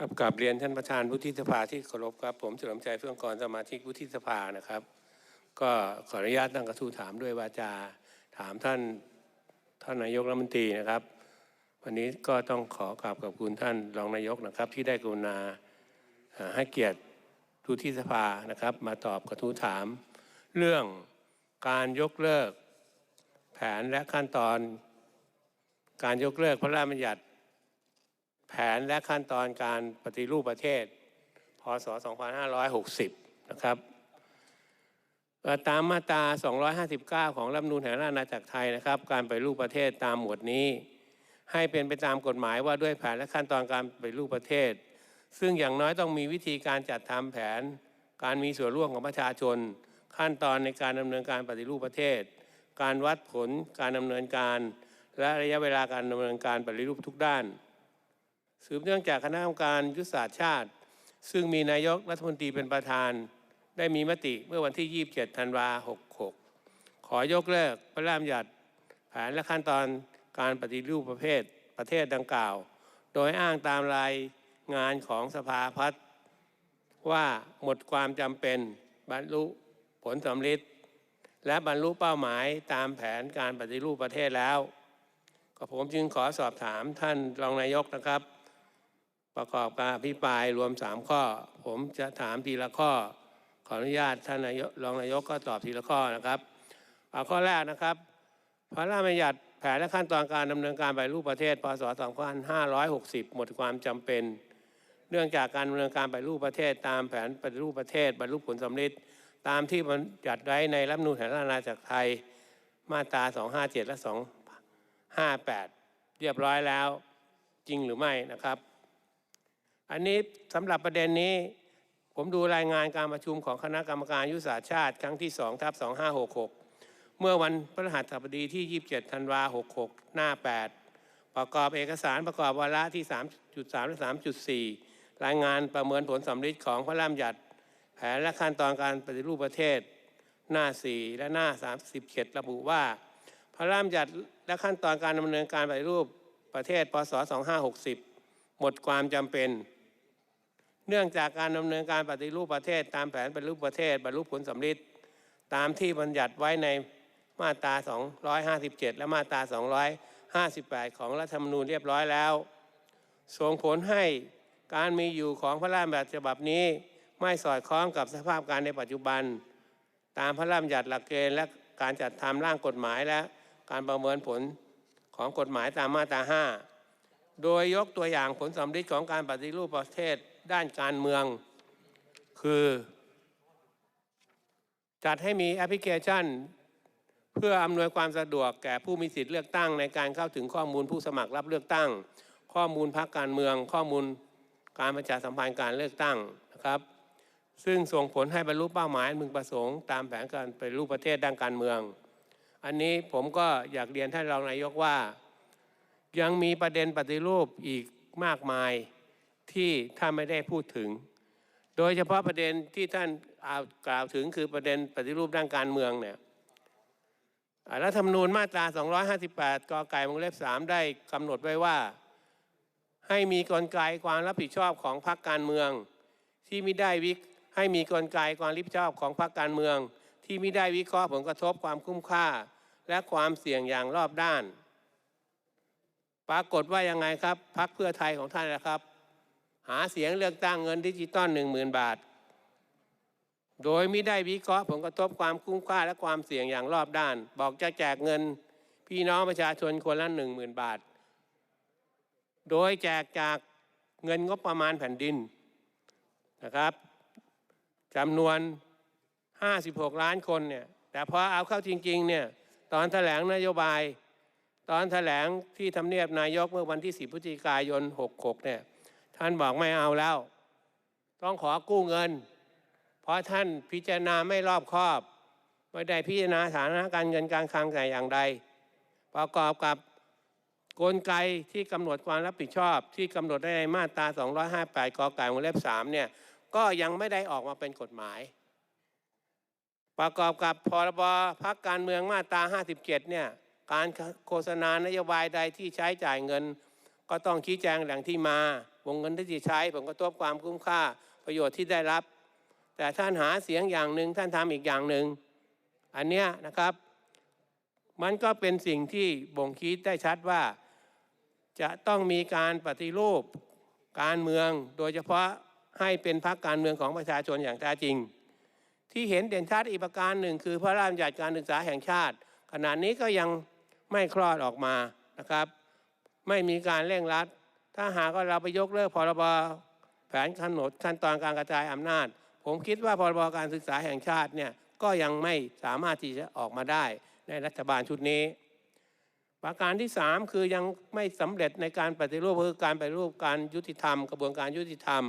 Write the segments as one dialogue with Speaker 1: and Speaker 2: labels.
Speaker 1: ครับกราบเรียนท่านประธานวุฒิสภาที่เคารพครับ ผมเฉลิมชัยเฟื่องกรสมาชิกวุฒิสภานะครับ ก็ขออนุญาตตั้งกระทู้ถามด้วยวาจาถามท่านท่านนายกรัฐมนตรีนะครับ วันนี้ก็ต้องขอกราบขอบคุณท่านรองนายกนะครับ ที่ได้กรุณาให้เกียรติวุฒิสภานะครับ มาตอบกระทู้ถาม เรื่องการยกเลิก แผนและขั้นตอน การยกเลิกพระราชบัญญัติ แผนและขั้นตอนการปฏิรูปประเทศ พศ 2560 นะครับตามมาตรา 259 ของรัฐธรรมนูญแห่งราชอาณาจักรไทยนะครับ การปฏิรูปประเทศตามหมวดนี้ ให้เป็นไปตามกฎหมายว่าด้วยแผนและขั้นตอนการปฏิรูปประเทศ ซึ่งอย่างน้อยต้องมีวิธีการจัดทำแผน การมีส่วนร่วมของประชาชน ขั้นตอนในการดำเนินการปฏิรูปประเทศ การวัดผลการดำเนินการ และระยะเวลาการดำเนินการปฏิรูปทุกด้าน สืบเนื่องจากคณะกรรมการยุทธศาสตร์ชาติ ซึ่งมีนายกรัฐมนตรีเป็นประธาน ได้มีมติเมื่อวันที่ 27 ธันวา66 ขอยกเลิกพระราชบัญญัติแผนและขั้นตอนการปฏิรูปประเภทประเทศดังกล่าว โดยอ้างตามรายงานของสภาพัฒน์ว่าหมดความจำเป็นบรรลุผลสำลิดและบรรลุเป้าหมายตามแผนการปฏิรูปประเทศแล้ว ก็ผมจึงขอสอบถามท่านรองนายกนะครับ ประกอบการอภิปรายรวม 3 ข้อ ผมจะถามทีละข้อ ขออนุญาตท่านนายกรองนายกก็ตอบทีละข้อนะครับเอาข้อแรกนะครับ พระราชบัญญัติแผนและขั้นตอนการดำเนินการไปรูปประเทศ พศ 2560 หมดความจำเป็น เนื่องจากการดำเนินการไปรูปประเทศ ตามแผนปฏิรูปประเทศ บรรลุผลสำเร็จตามที่บัญญัติไว้ในรัฐธรรมนูญแห่งราชอาณาจักรไทยมาตรา 257 และ 258 เรียบร้อยแล้วจริงหรือไม่นะครับ อันนี้สำหรับประเด็นนี้ ผมดูรายงานการประชุมของคณะกรรมการยุทธศาสตร์ชาติ ครั้งที่2ทับ2566 เมื่อวันพฤหัสบดีที่ 27 ธันวา66 หน้า 8 ประกอบเอกสารประกอบวาระที่ 3.3 และ 3.4 รายงานประเมินผลสำลิดของพระราชบัญญัติแผนและขั้นตอนการปฏิรูปประเทศหน้า 4 และหน้า 37 ระบุว่า พระราชบัญญัติและขั้นตอนการดำเนินการปฏิรูปประเทศพศ2560 หมดความจำเป็น เนื่องจากการดำเนินการปฏิรูปประเทศ ตามแผนปฏิรูปประเทศบรรลุผลสำลิดตามที่บัญญัติไว้ในมาตรา 257 และมาตรา 258 ของรัฐธรรมนูญเรียบร้อยแล้ว ส่งผลให้การมีอยู่ของพระราชบัญญัติฉบับนี้ ไม่สอดคล้องกับสภาพการในปัจจุบัน ตามพระราชบัญญัติหลักเกณฑ์และการจัดทำร่างกฎหมายและการประเมินผลของกฎหมายตามมาตรา 5 โดยยกตัวอย่างผลสำลิดของการปฏิรูปประเทศ ด้านการเมือง คือ จัดให้มีแอปพลิเคชัน เพื่ออำนวยความสะดวกแก่ผู้มีสิทธิเลือกตั้งในการเข้าถึงข้อมูลผู้สมัครรับเลือกตั้ง ข้อมูลพรรคการเมือง ข้อมูลการประชาสัมพันธ์การเลือกตั้งนะครับ ซึ่งส่งผลให้บรรลุเป้าหมายมึงประสงค์ตามแผนการปฏิรูปประเทศด้านการเมือง อันนี้ผมก็อยากเรียนท่านรองนายกว่า ยังมีประเด็นปฏิรูปอีกมากมาย ที่ท่านไม่ได้พูดถึง โดยเฉพาะประเด็นที่ท่านกล่าวถึงคือประเด็นปฏิรูปด้านการเมืองเนี่ยรัฐธรรมนูญมาตรา 258 กไก่วงเล็บ 3 ได้กำหนดไว้ว่า ให้มีกลไกความรับผิดชอบของพรรคการเมือง ที่ไม่ได้วิให้มีกลไกความรับผิดชอบของพรรคการเมือง ที่ไม่ได้วิเคราะห์ผลกระทบความคุ้มค่า และความเสี่ยงอย่างรอบด้าน ปรากฏว่ายังไงครับพรรคเพื่อไทยของท่านนะครับ หาเสียงเลือกตั้งเงินดิจิตอลหนึ่งหมื่นบาท โดยไม่ได้วิเคราะห์ผลกระทบความคุ้มค่าและความเสี่ยงอย่างรอบด้าน บอกจะแจกเงินพี่น้องประชาชนคนละหนึ่งหมื่นบาท โดยแจกจากเงินงบประมาณแผ่นดินนะครับจำนวน 56 ล้านคนเนี่ยแต่พอเอาเข้าจริงๆเนี่ยตอนแถลงนโยบาย ตอนแถลงที่ทำเนียบนายกเมื่อวันที่ 10พฤศจิกายน 66เนี่ย ท่านบอกไม่เอาแล้ว ต้องขอกู้เงิน เพราะท่านพิจารณาไม่รอบคอบ ไม่ได้พิจารณาฐานะการเงินการคลังแต่อย่างใด ประกอบกับกลไกที่กำหนดความรับผิดชอบ ที่กำหนดได้ในมาตรา 258กไก่วงเล็บ3เนี่ยก็ยังไม่ได้ออกมาเป็นกฎหมาย ประกอบกับพรบพักการเมืองมาตรา 57เนี่ยการโฆษณานโยบายใดที่ใช้จ่ายเงิน ก็ต้องชี้แจงแหล่งที่มา วงเงินที่ใช้ผลกระทบความคุ้มค่าประโยชน์ที่ได้รับ แต่ท่านหาเสียงอย่างหนึ่งท่านทำอีกอย่างหนึ่งอันเนี้ยนะครับ มันก็เป็นสิ่งที่บ่งชี้ได้ชัดว่า จะต้องมีการปฏิรูปการเมืองโดยเฉพาะให้เป็นพรรคการเมืองของประชาชนอย่างแท้จริง ที่เห็นเด่นชัดอีกประการหนึ่ง คือพระราชบัญญัติการศึกษาแห่งชาติ ขณะนี้ก็ยังไม่คลอดออกมานะครับ ไม่มีการเร่งรัด ถ้าหากว่าเราไปยกเลิกพรบแผนกำหนดขั้นตอนการกระจายอำนาจ ผมคิดว่าพรบการศึกษาแห่งชาติเนี่ยก็ยังไม่สามารถที่จะออกมาได้ในรัฐบาลชุดนี้ ประการที่ 3 คือยังไม่สำเร็จในการปฏิรูปคือการปฏิรูปการยุติธรรม กระบวนการยุติธรรม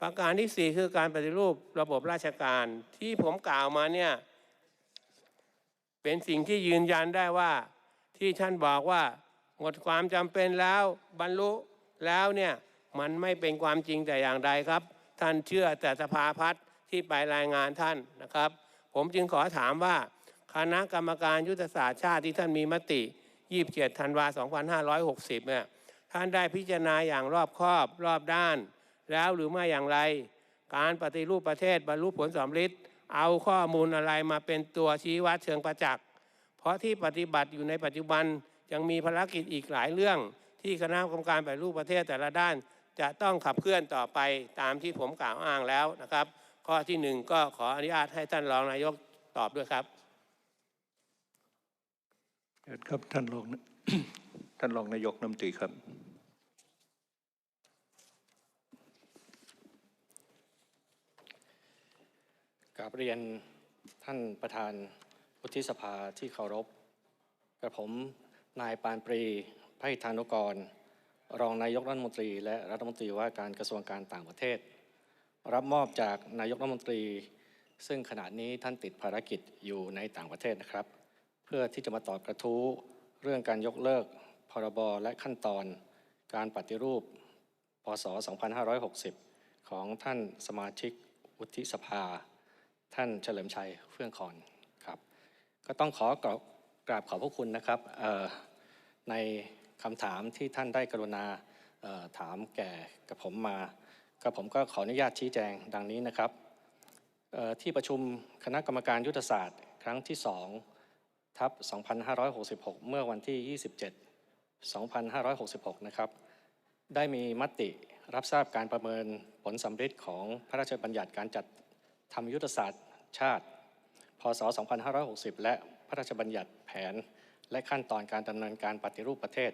Speaker 1: ประการที่ 4 คือการปฏิรูประบบราชการที่ผมกล่าวมาเนี่ยเป็นสิ่งที่ยืนยันได้ว่าที่ท่านบอกว่า หมดความจำเป็นแล้วบรรลุแล้วเนี่ยมันไม่เป็นความจริงแต่อย่างใดครับ ท่านเชื่อแต่สภาพัฒน์ที่ไปรายงานท่านนะครับ ผมจึงขอถามว่าคณะกรรมการยุทธศาสตร์ชาติที่ท่านมีมติ 27 ธันวา 2560 เนี่ยท่านได้พิจารณาอย่างรอบคอบรอบด้าน แล้วหรือไม่อย่างไร การปฏิรูปประเทศบรรลุผลสำฤทธิ์เอาข้อมูลอะไรมาเป็นตัวชี้วัดเชิงประจักษ์เพราะที่ปฏิบัติอยู่ในปัจจุบัน ยังมีภารกิจอีกหลายเรื่อง ที่คณะกรรมการปฏิรูปประเทศแต่ละด้าน จะต้องขับเคลื่อนต่อไปตามที่ผมกล่าวอ้างแล้วนะครับ ข้อที่หนึ่งก็ขออนุญาตให้ท่านรองนายกตอบด้วยครับ
Speaker 2: เชิญครับท่านรองท่านรองนายกรัฐมนตรีครับ
Speaker 3: กราบเรียนท่านประธานวุฒิสภาที่เคารพกระผม นายปานปรีไพธานุกร รองนายกรัฐมนตรี และรัฐมนตรีว่าการกระทรวงการต่างประเทศ รับมอบจากนายกรัฐมนตรี ซึ่งขณะนี้ท่านติดภารกิจอยู่ในต่างประเทศนะครับ เพื่อที่จะมาตอบกระทู้เรื่องการยกเลิกพรบและขั้นตอน การปฏิรูป พศ 2560 ของท่านสมาชิกวุฒิสภา ท่านเฉลิมชัยเฟื่องคอนครับ ก็ต้องขอกราบ กราบขอบพระคุณนะครับในคำถามที่ท่านได้กรุณาถามแก่กับผมมากับผมก็ขออนุญาตชี้แจงดังนี้นะครับที่ประชุมคณะกรรมการยุทธศาสตร์ ครั้งที่2ทับ2566 เมื่อวันที่ 27 2566 นะครับ ได้มีมติรับทราบการประเมินผลสำฤทธิ์ของพระราชบัญญัติการจัดทำยุทธศาสตร์ชาติ พศ 2560 และ ระราชบัญญัติแผน และขั้นตอนการดำเนินการปฏิรูปประเทศ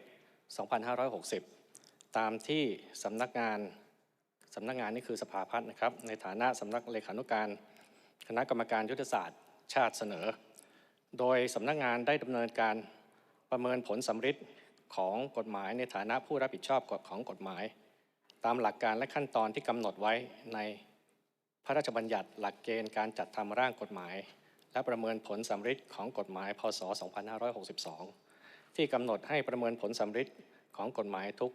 Speaker 3: 2560 ตามที่สำนักงานสำนักงานนี่คือสภาพัฒน์นะครับ ในฐานะสำนักเลขานุการ คณะกรรมการยุทธศาสตร์ ชาติเสนอ โดยสำนักงานได้ดำเนินการประเมินผลสำฤทธิ์ของกฎหมายในฐานะผู้รับผิดชอบของกฎหมาย ตามหลักการและขั้นตอนที่กำหนดไว้ในพระราชบัญญัติหลักเกณฑ์การจัดทำร่างกฎหมาย และประเมินผลสำฤทธิ์ของกฎหมายพศ 2562 ที่กำหนดให้ประเมินผลสำฤทธิ์ของกฎหมายทุก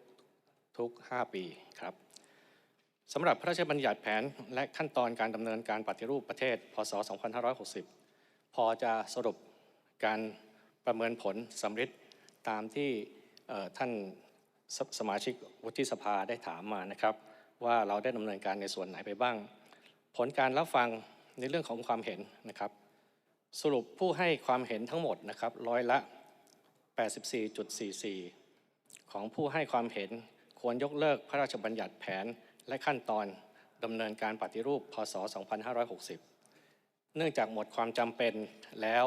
Speaker 3: ทุก 5 ปีครับสำหรับพระราชบัญญัติแผนและขั้นตอนการดำเนินการปฏิรูปประเทศ พศ 2560 พอจะสรุปการประเมินผลสำฤทธิ์ตามที่ท่านสสมาชิกวุฒิสภาได้ถามมานะครับ ว่าเราได้ดำเนินการในส่วนไหนไปบ้าง ผลการรับฟังในเรื่องของความเห็นนะครับ สรุปผู้ให้ความเห็นทั้งหมดนะครับร้อยละ 84.44 ของผู้ให้ความเห็นควรยกเลิกพระราชบัญญัติแผนและขั้นตอนดำเนินการปฏิรูป พศ 2560 เนื่องจากหมดความจำเป็นแล้ว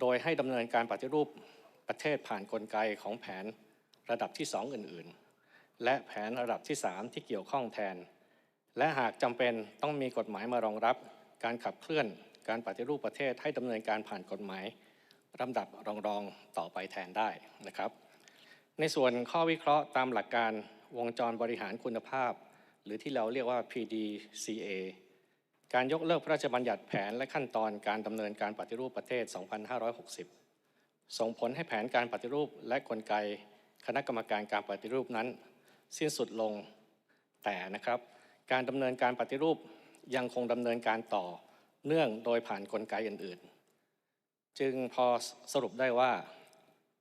Speaker 3: โดยให้ดำเนินการปฏิรูปประเทศผ่านนกลไกของแผนระดับที่ 2 อื่น ๆ และแผนระดับที่ 3 ที่เกี่ยวข้องแทน และหากจำเป็นต้องมีกฎหมายมารองรับการขับเคลื่อน การปฏิรูปประเทศให้ดำเนินการผ่านกฎหมายลำดับรองๆต่อไปแทนได้นะครับ ในส่วนข้อวิเคราะห์ตามหลักการวงจรบริหารคุณภาพ หรือที่เราเรียกว่า PDCA การยกเลิกพระราชบัญญัติแผนและขั้นตอนการดำเนินการปฏิรูปประเทศ 2560 ส่งผลให้แผนการปฏิรูปและกลไก คณะกรรมการการปฏิรูปนั้น สิ้นสุดลงแต่นะครับ การดำเนินการปฏิรูปยังคงดำเนินการต่อ เนื่องโดยผ่านกลไกอื่น ๆ จึงพอสรุปได้ว่า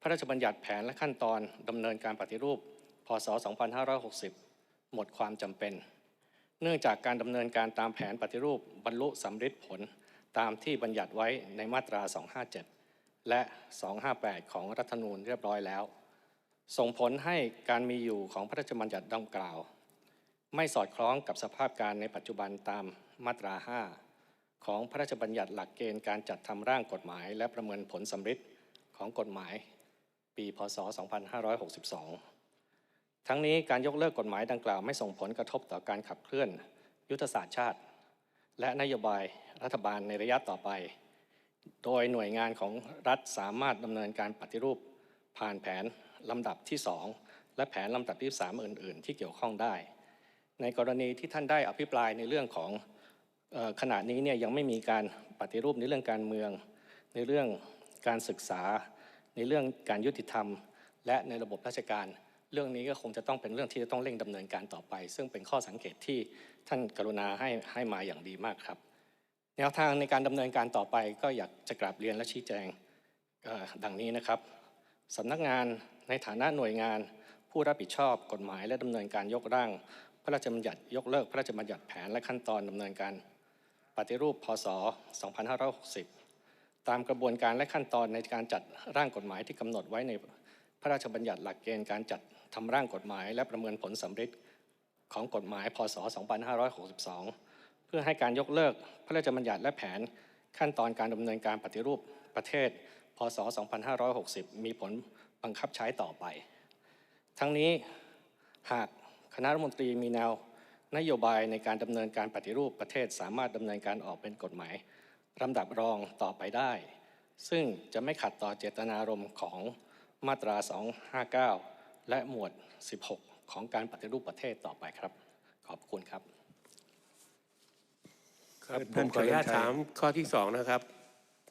Speaker 3: พระราชบัญญัติแผนและขั้นตอนดำเนินการปฏิรูป พศ 2560 หมดความจำเป็น เนื่องจากการดำเนินการตามแผนปฏิรูปบรรลุสำเร็จผลตามที่บัญญัติไว้ในมาตรา 257 และ 258 ของรัฐธรรมนูญเรียบร้อยแล้ว ส่งผลให้การมีอยู่ของพระราชบัญญัติดังกล่าว ไม่สอดคล้องกับสภาพการในปัจจุบันตามมาตรา 5 ของพระราชบัญญัติหลักเกณฑ์การจัดทำร่างกฎหมาย และประเมินผลสำเร็จของกฎหมาย ปีพศ 2562 ทั้งนี้การยกเลิกกฎหมายดังกล่าวไม่ส่งผลกระทบต่อการขับเคลื่อน ยุทธศาสตร์ชาติ และนโยบายรัฐบาลในระยะต่อไป โดยหน่วยงานของรัฐสามารถดำเนินการปฏิรูป ผ่านแผนลำดับที่ 2 และแผนลำดับที่ 3 อื่น ๆ ที่เกี่ยวข้องได้ ในกรณีที่ท่านได้อภิปรายในเรื่องของ ขณะนี้เนี่ยยังไม่มีการปฏิรูปในเรื่องการเมือง ในเรื่องการศึกษา ในเรื่องการยุติธรรม และในระบบราชการ เรื่องนี้ก็คงจะต้องเป็นเรื่องที่จะต้องเร่งดำเนินการต่อไป ซึ่งเป็นข้อสังเกตที่ท่านกรุณาให้ให้มาอย่างดีมากครับ แนวทางในการดำเนินการต่อไปก็อยากจะกราบเรียนและชี้แจงดังนี้นะครับสำนักงานในฐานะหน่วยงาน ผู้รับผิดชอบกฎหมายและดำเนินการยกร่าง พระราชบัญญัติยกเลิกพระราชบัญญัติแผนและขั้นตอนดำเนินการ ปฏิรูปพศ 2560 ตามกระบวนการและขั้นตอนในการจัดร่างกฎหมายที่กำหนดไว้ในพระราชบัญญัติหลักเกณฑ์การจัดทำร่างกฎหมาย และประเมินผลสำเร็จของกฎหมาย พศ 2562 เพื่อให้การยกเลิกพระราชบัญญัติและแผนขั้นตอนการดำเนินการปฏิรูปประเทศ พศ 2560 มีผลบังคับใช้ต่อไป ทั้งนี้หากคณะรัฐมนตรีมีแนว นโยบายในการดำเนินการปฏิรูปประเทศสามารถดำเนินการออกเป็นกฎหมายลำดับรองต่อไปได้ ซึ่งจะไม่ขัดต่อเจตนารมณ์ของมาตรา 259 และหมวด 16 ของการปฏิรูปประเทศต่อไปครับ ขอบคุณครับ
Speaker 1: ครับผ
Speaker 2: ท่ามน
Speaker 1: ขออนุญาต
Speaker 2: เฉลิมชัย
Speaker 1: ถามข้อที่สองนะครับ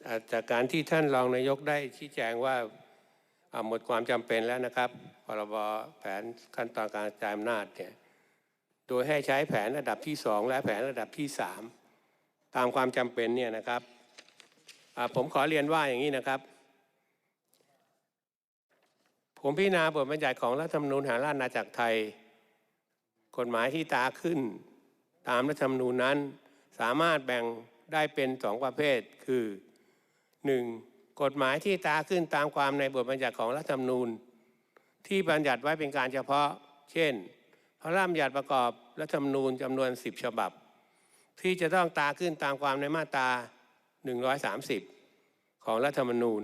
Speaker 1: อ่าจากการที่ท่านรองนายกได้ชี้แจงว่าอ่าหมดความจำเป็นแล้วนะครับพรบแผนขั้นตอนการกระจายอำนาจเนี่ย โดยให้ใช้แผนระดับที่สองและแผนระดับที่สามตามความจำเป็นเนี่ยนะครับผมขอเรียนว่าอย่างนี้นะครับ ผมพิจารณาบทบัญญัติของรัฐธรรมนูญแห่งราชอาณาจักรไทย กฎหมายที่ตาขึ้น ตามรัฐธรรมนูญนั้น สามารถแบ่งได้เป็นสองประเภทคือ 1. กฎหมายที่ตาขึ้นตามความในบทบัญญัติของรัฐธรรมนูญ ที่บัญญัติไว้เป็นการเฉพาะ เช่น ระราชบัญญัติประกอบรัฐธรรมนูญจำนวน 10 ฉบับ ที่จะต้องตาขึ้นตามความในมาตรา 130 ของรัฐธรรมนูญ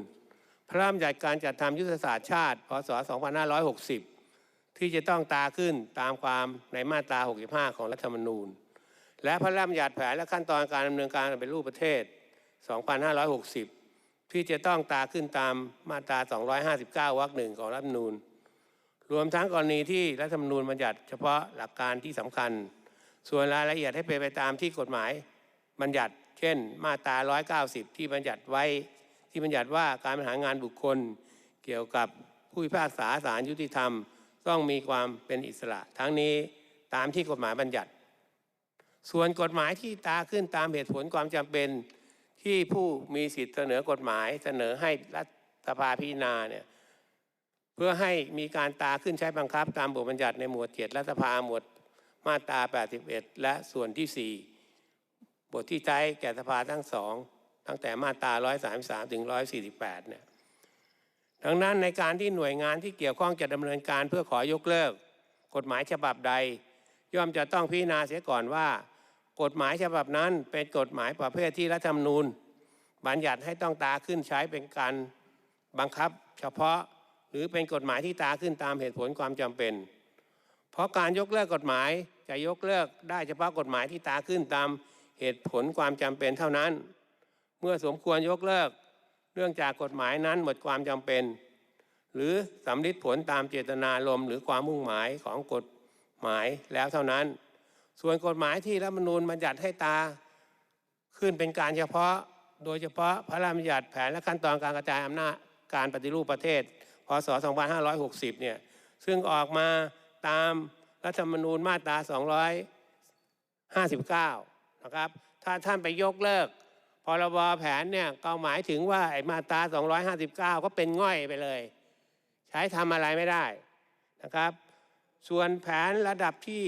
Speaker 1: พระราชบัญญัติการจัดทำยุทธศาสตร์ชาติ พศ 2560 ที่จะต้องตาขึ้นตามความในมาตรา 65 ของรัฐธรรมนูญ และพระราชบัญญัติแผนและขั้นตอนการดำเนินการเป็นรูปประเทศ 2560 ที่จะต้องตาขึ้นตามมาตรา 259 วรรคหนึ่งของรัฐธรรมนูญ รวมทั้งกรณีที่รัฐธรรมนูญบัญญัติเฉพาะหลักการที่สำคัญ ส่วนรายละเอียดให้เป็นไปตามที่กฎหมายบัญญัติ เช่น มาตรา 190 ที่บัญญัติไว้ ที่บัญญัติว่าการบริหารงานบุคคล เกี่ยวกับผู้พิพากษาศาลยุติธรรม ต้องมีความเป็นอิสระ ทั้งนี้ตามที่กฎหมายบัญญัติ ส่วนกฎหมายที่ตาขึ้นตามเหตุผลความจำเป็นที่ผู้มีสิทธิ์เสนอกฎหมายเสนอให้รัฐสภาพิจารณาเนี่ย เพื่อให้มีการตาขึ้นใช้บังคับ ตามบทบัญญัติในหมวดเจ็ดรัฐสภาหมวดมาตรา 81 และส่วนที่ 4 บทที่ใช้แก่สภาทั้งสองตั้งแต่มาตรา 133 ถึง 148 เนี่ยดังนั้นในการที่หน่วยงานที่เกี่ยวข้องจะดำเนินการเพื่อขอยกเลิก กฎหมายฉบับใด ย่อมจะต้องพิจารณาเสียก่อนว่า กฎหมายฉบับนั้นเป็นกฎหมายประเภทที่รัฐธรรมนูญบัญญัติให้ต้องตาขึ้นใช้เป็นการบังคับ เฉพาะ หรือเป็นกฎหมายที่ตาขึ้นตามเหตุผลความจำเป็น เพราะการยกเลิกกฎหมายจะยกเลิกได้เฉพาะกฎหมายที่ตาขึ้นตามเหตุผลความจำเป็นเท่านั้น เมื่อสมควรยกเลิกเนื่องจากกฎหมายนั้นหมดความจำเป็น หรือสำลิดผลตามเจตนารมณ์หรือความมุ่งหมายของกฎหมายแล้วเท่านั้น ส่วนกฎหมายที่รัฐมนูญบัญญัติให้ตา ขึ้นเป็นการเฉพาะ โดยเฉพาะพระราชบัญญัติแผนและขั้นตอนการกระจายอำนาจการปฏิรูปประเทศ ศ 2560 เนี่ย ซึ่งออกมาตามรัฐธรรมนูญมาตรา 259 นะครับ ถ้าท่านไปยกเลิกพรบแผนเนี่ยก็หมายถึงว่าไอ้มาตรา 259 ก็เป็นง่อยไปเลย ใช้ทำอะไรไม่ได้นะครับ ส่วนแผนระดับที่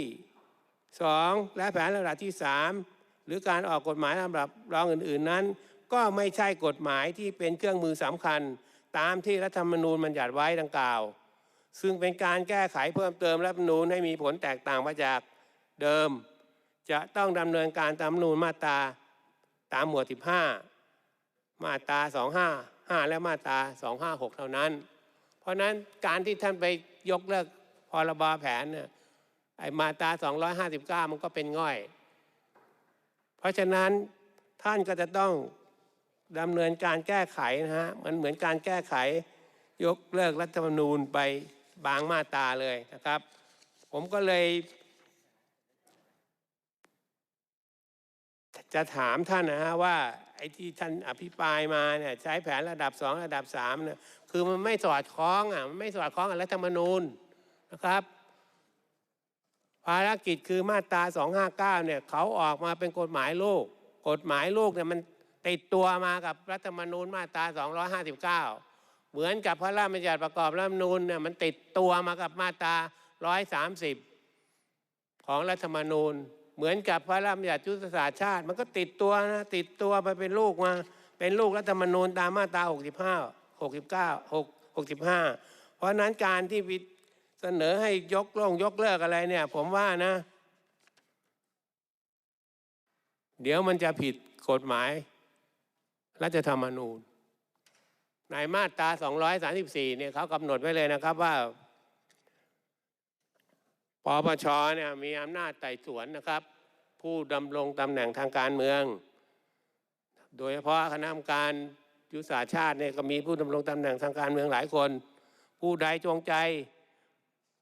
Speaker 1: สองและแผนระดับที่สามหรือการออกกฎหมายสำหรับรองอื่น ๆนั้น ก็ไม่ใช่กฎหมายที่เป็นเครื่องมือสำคัญ ตามที่รัฐธรรมนูญบัญญัติไว้ดังกล่าว ซึ่งเป็นการแก้ไขเพิ่มเติมรัฐธรรมนูญให้มีผลแตกต่างไปจากเดิม จะต้องดำเนินการตามรัฐธรรมนูญมาตราตามหมวด 15 มาตรา 255 และมาตรา 256 เท่านั้น เพราะฉะนั้นการที่ท่านไปยกเลิกพรบแผนเนี่ยไอมาตรา 259 มันก็เป็นง่อย เพราะฉะนั้นท่านก็จะต้อง ดำเนินการแก้ไขนะฮะมันเหมือนการแก้ไขยกเลิกรัฐธรรมนูญไปบางมาตราเลยนะครับ ผมก็เลย จะถามท่านนะฮะว่าไอ้ที่ท่านอภิปรายมาเนี่ยใช้แผนระดับสองระดับสามเนี่ยคือมันไม่สอดคล้องอะมันไม่สอดคล้องกับรัฐธรรมนูญนะครับ ภารกิจคือมาตรา 259เนี่ยเขาออกมาเป็นกฎหมายโลก กฎหมายโลกเนี่ยมัน ติดตัวมากับรัฐธรรมนูญมาตรา 259 เหมือนกับพระราชบัญญัติประกอบรัฐธรรมนูญเนี่ยมันติดตัวมากับมาตรา 130 ของรัฐธรรมนูญ เหมือนกับพระราชบัญญัติยุทธศาสตร์ชาติ มันก็ติดตัวนะติดตัวไปเป็นลูกมา เป็นลูกรัฐธรรมนูญตามมาตรา 65 69 6 65 เพราะนั้นการที่เสนอให้ยกลงยกเลิกอะไรเนี่ย ผมว่านะ เดี๋ยวมันจะผิดกฎหมาย รัฐธรรมนูญในมาตรา 234 เนี่ยเขากำหนดไว้เลยนะครับว่าปปชเนี่ยมีอำนาจไต่สวนนะครับ ผู้ดำรงตำแหน่งทางการเมือง โดยเฉพาะคณะกรรมการยุทธศาสตร์ชาติเนี่ยก็มีผู้ดำรงตำแหน่งทางการเมืองหลายคน ผู้ใดจงใจ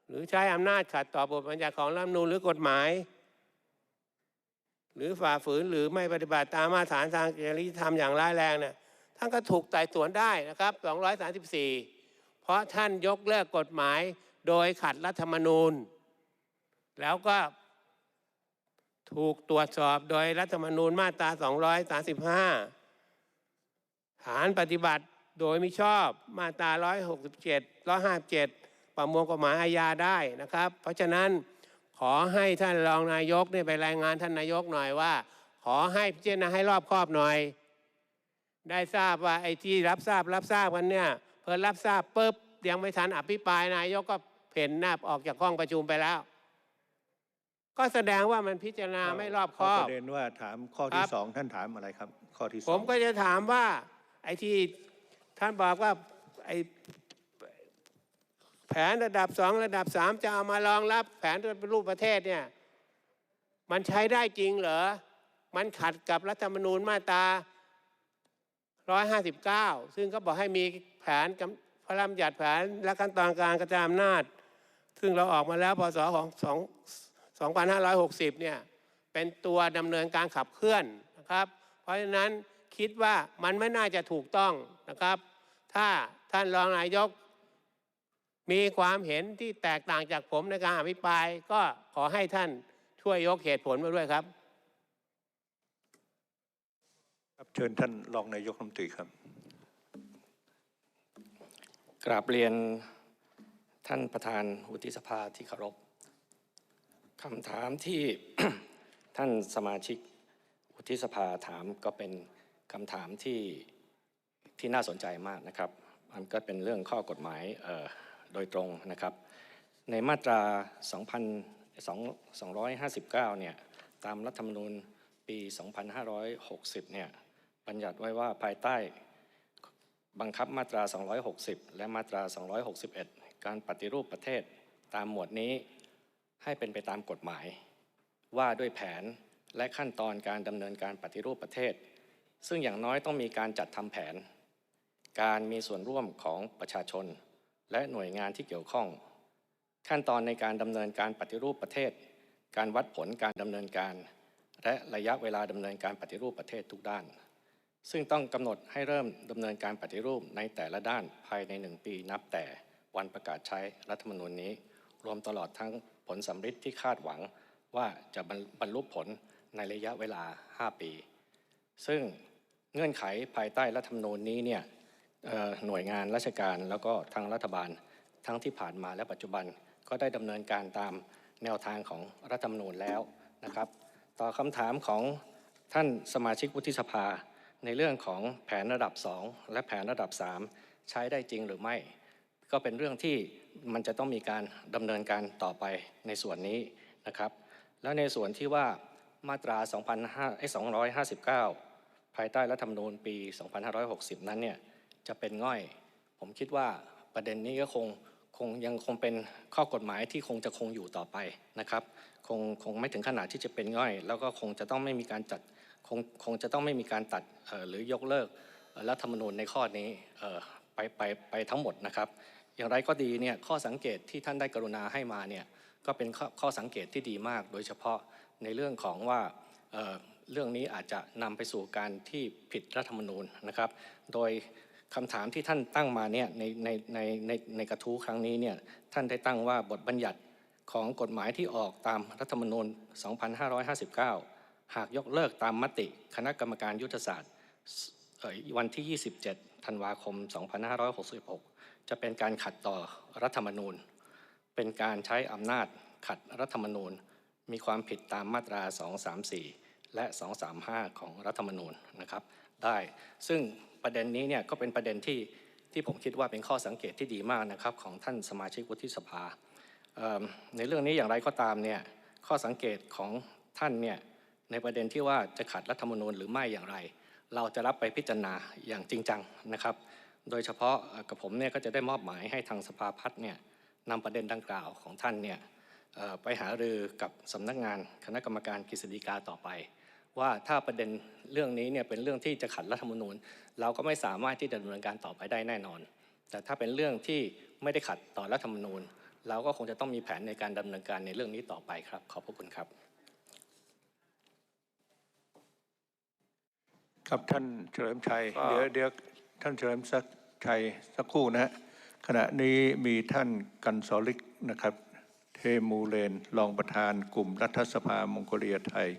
Speaker 1: หรือใช้อำนาจขัดต่อบทบัญญัติของรัฐมนูญหรือกฎหมาย หรือฝ่าฝืนหรือไม่ปฏิบัติตามมาตรฐานทางจริยธรรมอย่างร้ายแรงเนี่ยท่านก็ถูกไต่สวนได้นะครับ 234 เพราะท่านยกเลิกกฎหมายโดยขัดรัฐธรรมนูญ แล้วก็ถูกตรวจสอบโดยรัฐธรรมนูญมาตรา 235 ฐานปฏิบัติโดยมิชอบมาตรา 167 157 ประมวลกฎหมายอาญาได้นะครับ เพราะฉะนั้น ขอให้ท่านรองนายกเนี่ยไปรายงานท่านนายกหน่อยว่า ขอให้พิจารณาให้รอบคอบหน่อย ได้ทราบว่าไอ้ที่รับทราบรับทราบกันเนี่ยเพิ่นรับทราบปุ๊บยังไม่ทันอภิปรายนายกก็เพ่นหน้าออกจากห้องประชุมไปแล้ว ก็แสดงว่ามันพิจารณาไม่รอบคอบ
Speaker 2: เข้าประเด็นว่าถามข้อ
Speaker 1: ค
Speaker 2: ที่
Speaker 1: รับ
Speaker 2: สองท่านถามอะไรครับ ข้อที่ส
Speaker 1: ผ
Speaker 2: อง
Speaker 1: มก็จะถามว่า ไอ้ที่ท่านบอกว่าไอ้ แผนระดับสองระดับสามจะเอามารองรับแผนเป็นรูปประเทศเนี่ยมันใช้ได้จริงเหรอ มันขัดกับรัฐธรรมนูญมาตรา 159 ซึ่งก็บอกให้มีแผนพระราชบัญญัติแผนและขั้นตอนการกระจายอำนาจ ซึ่งเราออกมาแล้วพศของ2 2560 เนี่ย เป็นตัวดำเนินการขับเคลื่อนนะครับ เพราะฉะนั้นคิดว่ามันไม่น่าจะถูกต้องนะครับ ถ้าท่านรองนายก มีความเห็นที่แตกต่างจากผมในการอภิปรายก็ขอให้ท่านช่วยยกเหตุผลมาด้วยครับ
Speaker 2: ครับเชิญท่านรองนายกรัฐมนตรีครับ
Speaker 3: กราบเรียนท่านประธานวุฒิสภาที่เคารพคำถามที่ ท่านสมาชิกวุฒิสภาถามก็เป็นคำถามที่ที่น่าสนใจมากนะครับ มันก็เป็นเรื่องข้อกฎหมายเอ่อ โดยตรงนะครับ ในมาตรา 2,259 เนี่ย ตามรัฐธรรมนูญปี 2560 เนี่ย บัญญัติไว้ว่าภายใต้บังคับมาตรา 260 และมาตรา 261 การปฏิรูปประเทศตามหมวดนี้ให้เป็นไปตามกฎหมาย ว่าด้วยแผนและขั้นตอนการดำเนินการปฏิรูปประเทศ ซึ่งอย่างน้อยต้องมีการจัดทำแผน การมีส่วนร่วมของประชาชน และหน่วยงานที่เกี่ยวข้อง ขั้นตอนในการดำเนินการปฏิรูปประเทศ การวัดผลการดำเนินการ และระยะเวลาดำเนินการปฏิรูปประเทศทุกด้าน ซึ่งต้องกำหนดให้เริ่มดำเนินการปฏิรูปในแต่ละด้านภายในหนึ่งปีนับแต่วันประกาศใช้รัฐธรรมนูญนี้ รวมตลอดทั้งผลสำฤทธิ์ที่คาดหวังว่าจะบรรลุผลในระยะเวลา 5 ปี ซึ่งเงื่อนไขภายใต้รัฐธรรมนูญนี้เนี่ย หน่วยงานราชการแล้วก็ทางรัฐบาลทั้งที่ผ่านมาและปัจจุบันก็ได้ดำเนินการตามแนวทางของรัฐธรรมนูญแล้วนะครับ ต่อคำถามของท่านสมาชิกวุฒิสภา ในเรื่องของแผนระดับ 2 และแผนระดับ 3 ใช้ได้จริงหรือไม่ ก็เป็นเรื่องที่มันจะต้องมีการดำเนินการต่อไปในส่วนนี้นะครับ แล้วในส่วนที่ว่ามาตรา 2,559 ภายใต้รัฐธรรมนูญปี 2560 นั้นเนี่ย จะเป็นง่อย ผมคิดว่าประเด็นนี้ก็คงคงยังคงเป็นข้อกฎหมายที่คงจะคงอยู่ต่อไปนะครับคงคงไม่ถึงขนาดที่จะเป็นง่อย แล้วก็คงจะต้องไม่มีการจัดคงคงจะต้องไม่มีการตัดหรือยกเลิกรัฐธรรมนูญในข้อนี้ไปไปไปทั้งหมดนะครับ อย่างไรก็ดีเนี่ยข้อสังเกตที่ท่านได้กรุณาให้มาเนี่ยก็เป็นข้อข้อสังเกตที่ดีมาก โดยเฉพาะในเรื่องของว่าเเรื่องนี้อาจจะนำไปสู่การที่ผิดรัฐธรรมนูญนะครับ โดย คำถามที่ท่านตั้งมาเนี่ยในในในในในกระทู้ครั้งนี้เนี่ยท่านได้ตั้งว่าบทบัญญัติของกฎหมายที่ออกตามรัฐธรรมนูญ 2559 หากยกเลิกตามมติคณะกรรมการยุทธศาสตร์วันที่ 27 ธันวาคม 2566 จะเป็นการขัดต่อรัฐธรรมนูญ เป็นการใช้อำนาจขัดรัฐธรรมนูญ มีความผิดตามมาตรา 234 และ 235 ของรัฐธรรมนูญนะครับ ได้ ซึ่ง ประเด็นนี้เนี่ยก็เป็นประเด็นที่ที่ผมคิดว่าเป็นข้อสังเกตที่ดีมากนะครับของท่านสมาชิกวุฒิสภา ในเรื่องนี้อย่างไรก็ตามเนี่ยข้อสังเกตของท่านเนี่ยในประเด็นที่ว่าจะขัดรัฐธรรมนูญหรือไม่อย่างไร เราจะรับไปพิจารณาอย่างจริงจังนะครับ โดยเฉพาะกับผมเนี่ยก็จะได้มอบหมายให้ทางสภาพัฒน์เนี่ยนำประเด็นดังกล่าวของท่านเนี่ยไปหารือกับสำนักงานคณะกรรมการกฤษฎีกาต่อไป ว่าถ้าประเด็นเรื่องนี้เนี่ยเป็นเรื่องที่จะขัดรัฐธรรมนูญ เราก็ไม่สามารถที่จะดำเนินการต่อไปได้แน่นอน แต่ถ้าเป็นเรื่องที่ไม่ได้ขัดต่อรัฐธรรมนูญ เราก็คงจะต้องมีแผนในการดำเนินการในเรื่องนี้ต่อไปครับ ขอบพระคุณครับ
Speaker 2: ครับท่านเฉลิมชัย
Speaker 1: ก็
Speaker 2: เดี๋ยวเดี๋ยวท่านเฉลิมศักดิ์ชัยสักครู่นะฮะขณะนี้มีท่านกันสอลิกนะครับ เทมูเลนรองประธานกลุ่มรัฐสภามองโกเลียไทย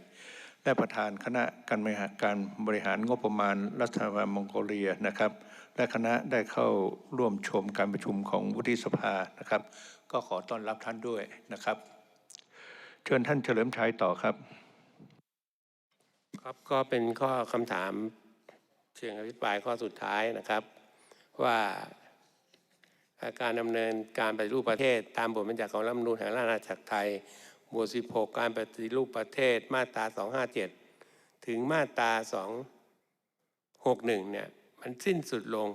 Speaker 2: และประธานคณะการบริหารการบริหารงบประมาณรัฐสภามองโกเลียนะครับ และคณะได้เข้าร่วมชมการประชุมของวุฒิสภานะครับ ก็ขอต้อนรับท่านด้วยนะครับ เชิญท่านเฉลิมชัยต่อครับ
Speaker 1: ครับก็เป็นข้อคำถามเชิงอภิปรายข้อสุดท้ายนะครับ ว่าการดำเนินการปฏิรูปประเทศตามบทบัญญัติของรัฐมนูญแห่งราชอาณาจักรไทย หมวด 16 การปฏิรูปประเทศมาตรา 257 ถึงมาตรา 261 เนี่ย มันสิ้นสุดลง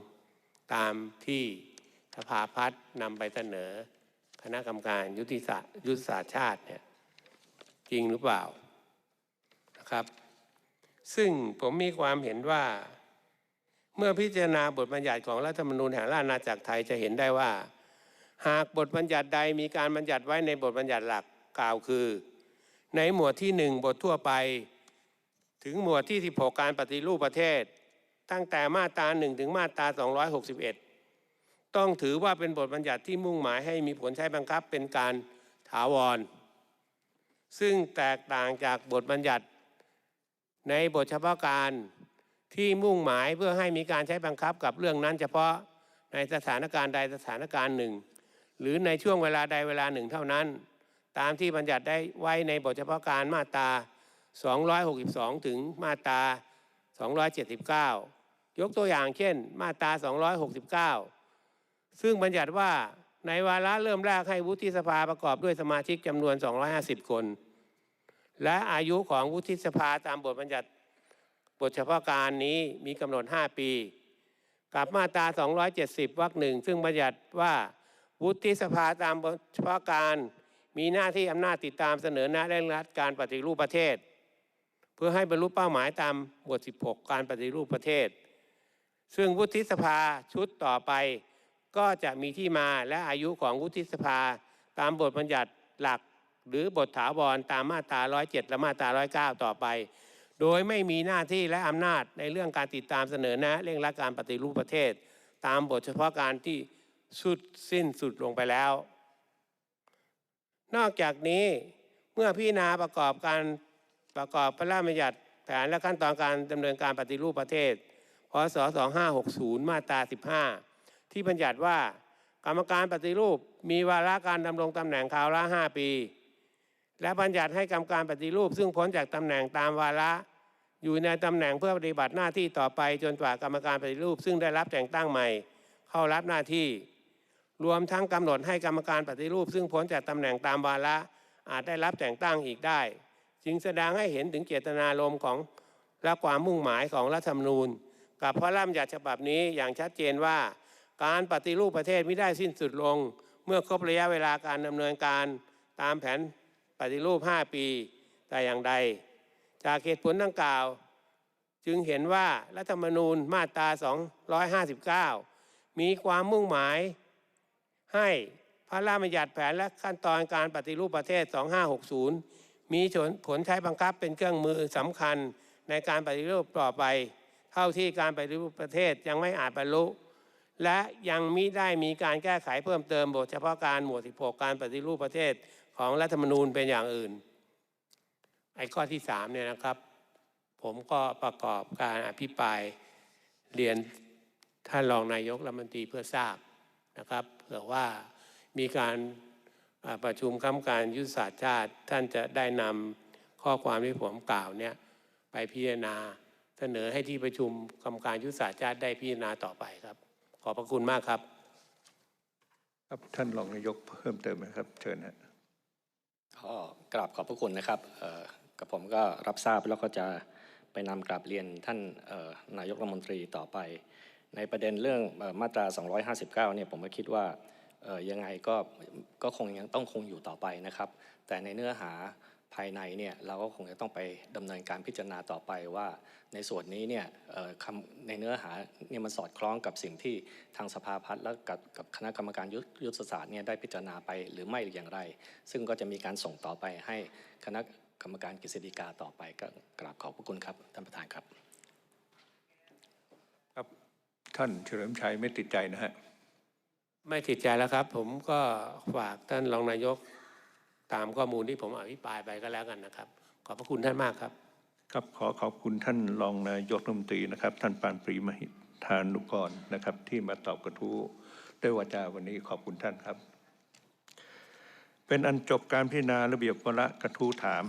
Speaker 1: ตามที่สภาพัฒน์นำไปเสนอ คณะกรรมการยุทธศาสตร์ยุทธศาสตร์ชาติเนี่ยจริงหรือเปล่านะครับ ซึ่งผมมีความเห็นว่า เมื่อพิจารณาบทบัญญัติของรัฐธรรมนูญแห่งราชอาณาจักรไทยจะเห็นได้ว่า หากบทบัญญัติใดมีการบัญญัติไว้ในบทบัญญัติหลัก กล่าวคือ ในหมวดที่หนึ่งบททั่วไป ถึงหมวดที่ 16 การปฏิรูปประเทศ ตั้งแต่มาตรา1ถึงมาตรา261 ต้องถือว่าเป็นบทบัญญัติที่มุ่งหมายให้มีผลใช้บังคับเป็นการถาวร ซึ่งแตกต่างจากบทบัญญัติ ในบทเฉพาะการที่มุ่งหมายเพื่อให้มีการใช้บังคับกับเรื่องนั้น เฉพาะในสถานการณ์ใดสถานการณ์หนึ่ง หรือในช่วงเวลาใดเวลาหนึ่งเท่านั้น ตามที่บัญญัติได้ไว้ในบทเฉพาะการมาตรา 262 ถึงมาตรา 279 ยกตัวอย่างเช่น มาตรา 269 ซึ่งบัญญัติว่าในวาระเริ่มแรกให้วุฒิสภาประกอบด้วยสมาชิกจำนวน 250 คน และอายุของวุฒิสภาตามบทบัญญัติบทเฉพาะการนี้มีกำหนด 5 ปี กับมาตรา 270 วรรคหนึ่งซึ่งบัญญัติว่าวุฒิสภาตามบทเฉพาะการ มีหน้าที่อำนาจติดตามเสนอแนะเร่งรัดการปฏิรูปประเทศ เพื่อให้บรรลุเป้าหมายตามบท 16 การปฏิรูปประเทศ ซึ่งวุฒิสภาชุดต่อไป ก็จะมีที่มาและอายุของวุฒิสภา ตามบทบัญญัติหลัก หรือบทถาวรตามมาตรา 107 และมาตรา 109 ต่อไป โดยไม่มีหน้าที่และอำนาจในเรื่องการติดตามเสนอแนะเร่งรัดการปฏิรูปประเทศ ตามบทเฉพาะการที่สุดสิ้นสุดลงไปแล้ว นอกจากนี้เมื่อพิจารณาประกอบการประกอบพระราชบัญญัติแผนและขั้นตอนการดำเนินการปฏิรูปประเทศ พศ 2560 มาตรา 15 ที่บัญญัติว่ากรรมการปฏิรูปมีวาระการดำรงตำแหน่งคราวละ 5 ปี และบัญญัติให้กรรมการปฏิรูป ซึ่งพ้นจากตำแหน่งตามวาระ อยู่ในตำแหน่งเพื่อปฏิบัติหน้าที่ต่อไปจนกว่ากรรมการปฏิรูป ซึ่งได้รับแต่งตั้งใหม่ เข้ารับหน้าที่ รวมทั้งกำหนดให้กรรมการปฏิรูป ซึ่งพ้นจากตำแหน่งตามวาระอาจได้รับแต่งตั้งอีกได้ จึงแสดงให้เห็นถึงเจตนารมณ์ของและความมุ่งหมายของรัฐธรรมนูญ กับพระราชบัญญัติฉบับนี้อย่างชัดเจนว่า การปฏิรูปประเทศไม่ได้สิ้นสุดลง เมื่อครบระยะเวลาการดำเนินการตามแผนปฏิรูป 5 ปีแต่อย่างใด จากเหตุผลดังกล่าว จึงเห็นว่ารัฐธรรมนูญมาตรา 259 มีความมุ่งหมาย ให้พระราชบัญญัติแผนและขั้นตอนการปฏิรูปประเทศ 2560 มีผลใช้บังคับเป็นเครื่องมือสำคัญในการปฏิรูปต่อไป เท่าที่การปฏิรูปประเทศยังไม่อาจบรรลุ และยังมิได้มีการแก้ไขเพิ่มเติมบทเฉพาะการหมวด 16 การปฏิรูปประเทศของรัฐธรรมนูญเป็นอย่างอื่น ไอ้ข้อที่สามเนี่ยนะครับ ผมก็ประกอบการอภิปรายเรียนท่านรองนายกรัฐมนตรีเพื่อทราบ นะครับเผื่อว่ามีการอ่าประชุมคำการยุทธศาสตร์ชาติ ท่านจะได้นำข้อความที่ผมกล่าวเนี่ยไปพิจารณาเสนอให้ที่ประชุมกรรมการยุทธศาสตร์ชาติได้พิจารณาต่อไปครับ ขอบพระคุณมากครับ
Speaker 2: ครับท่านรองนายกเพิ่มเติมไหมครับ เชิญฮะ
Speaker 3: ก็กราบขอบพระคุณนะครับเอ่อกับผมก็รับทราบแล้วก็จะไปนำกราบเรียนท่านเอ่อนายกรัฐมนตรีต่อไป ในประเด็นเรื่องมาตรา 259 เนี่ยผมก็คิดว่ายังไงก็ก็คงยังต้องคงอยู่ต่อไปนะครับ แต่ในเนื้อหาภายในเนี่ยเราก็คงจะต้องไปดำเนินการพิจารณาต่อไปว่า ในส่วนนี้เนี่ยคำในเนื้อหาเนี่ยมันสอดคล้องกับสิ่งที่ทางสภาพัฒน์และกับกับคณะกรรมการยุทธศาสตร์เนี่ยได้พิจารณาไปหรือไม่อย่างไร ซึ่งก็จะมีการส่งต่อไปให้คณะกรรมการกฤษฎีกาต่อไปก็กราบขอบพระคุณครับท่านประธาน
Speaker 2: ครับ ท่านเฉลิมชัยไม่ติดใจนะฮะ
Speaker 1: ไม่ติดใจแล้วครับ ผมก็ฝากท่านรองนายกตามข้อมูลที่ผมอภิปรายไปก็แล้วกันนะครับ ขอบพระคุณท่านมากครับ
Speaker 2: ครับขอขอบคุณท่านรองนายกรัฐมนตรีนะครับ ท่านปานปรีมหิทานุกรนะครับ ที่มาตอบกระทู้ด้วยวาจาวันนี้ขอบคุณท่านครับ เป็นอันจบการพิจารณาระเบียบวาระกระทู้ถาม